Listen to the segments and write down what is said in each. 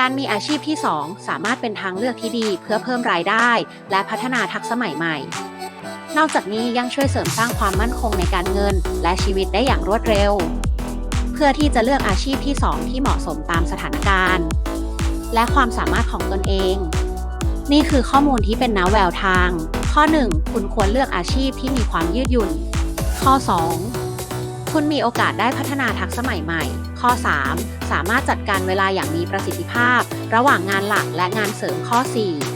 การมีอาชีพที่ 2 สามารถเป็นทางเลือกที่ดีเพื่อเพิ่มรายได้ และพัฒนาทักษะใหม่ๆ นอกจากนี้ยังช่วยเสริมสร้างความมั่นคงในการเงิน และชีวิตได้อย่างรวดเร็ว เพื่อที่จะเลือกอาชีพที่ 2 ที่เหมาะสมตามสถานการณ์ และความสามารถของตนเอง นี่คือข้อมูลที่เป็นแนวแววทาง ข้อ 1 คุณควรเลือกอาชีพที่มีความยืดหยุ่น ข้อ 2 คุณมีโอกาสได้พัฒนาทักษะใหม่ ๆ ข้อ 3 สามารถจัดการเวลาอย่างมีประสิทธิภาพ ระหว่างงานหลักและงานเสริมข้อ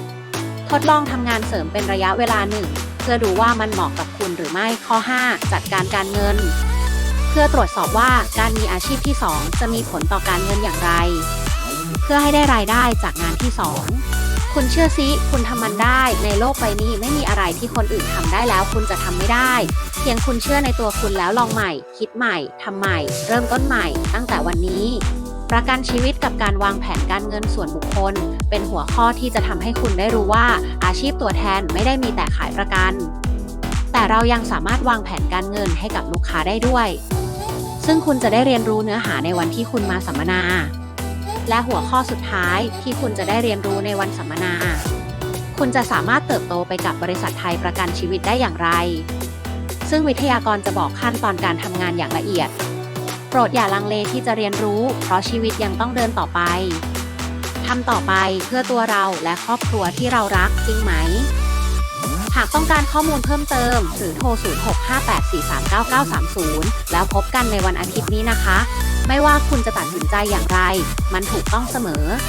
4 ทดลองทำงานเสริมเป็นระยะเวลาหนึ่งเพื่อดูว่ามันเหมาะกับคุณหรือไม่ข้อ 5 จัดการการเงิน เพื่อตรวจสอบว่าการมีอาชีพที่ 2 จะมีผลต่อการเงินอย่างไร เพื่อให้ได้รายได้จากงานที่ 2 คุณเชื่อซิ คุณทำมันได้ ในโลกใบนี้ไม่มีอะไรที่คนอื่นทำได้แล้วคุณจะทำไม่ได้ เพียงคุณเชื่อในตัวคุณแล้วลองใหม่ คิดใหม่ทำใหม่ เริ่มต้นใหม่ ตั้งแต่วันนี้ ประกันชีวิตกับการวางแผนการเงินส่วนบุคคล เป็นหัวข้อที่จะทำให้คุณได้รู้ว่า อาชีพตัวแทนไม่ได้มีแต่ขายประกัน แต่เรายังสามารถวางแผนการเงินให้กับลูกค้าได้ด้วย ซึ่งคุณจะได้เรียนรู้เนื้อหาในวันที่คุณมาสัมมนา และหัวข้อสุดท้ายที่คุณจะได้เรียนรู้ในวันสัมมนา คุณจะสามารถเติบโตไปกับบริษัทไทยประกันชีวิตได้อย่างไร ซึ่งวิทยากรจะบอกขั้นตอนการทำงานอย่างละเอียด โปรดอย่าลังเลที่จะเรียนรู้ เพราะชีวิตยังต้องเดินต่อไปทำต่อไปเพื่อตัวเราและครอบครัวที่เรารักจริงไหม หากต้องการข้อมูลเพิ่มเติม หรือโทร 0658439930 แล้วพบกันในวันอาทิตย์นี้นะคะ ไม่ว่าคุณจะตัดสินใจอย่างไร มันถูกต้องเสมอ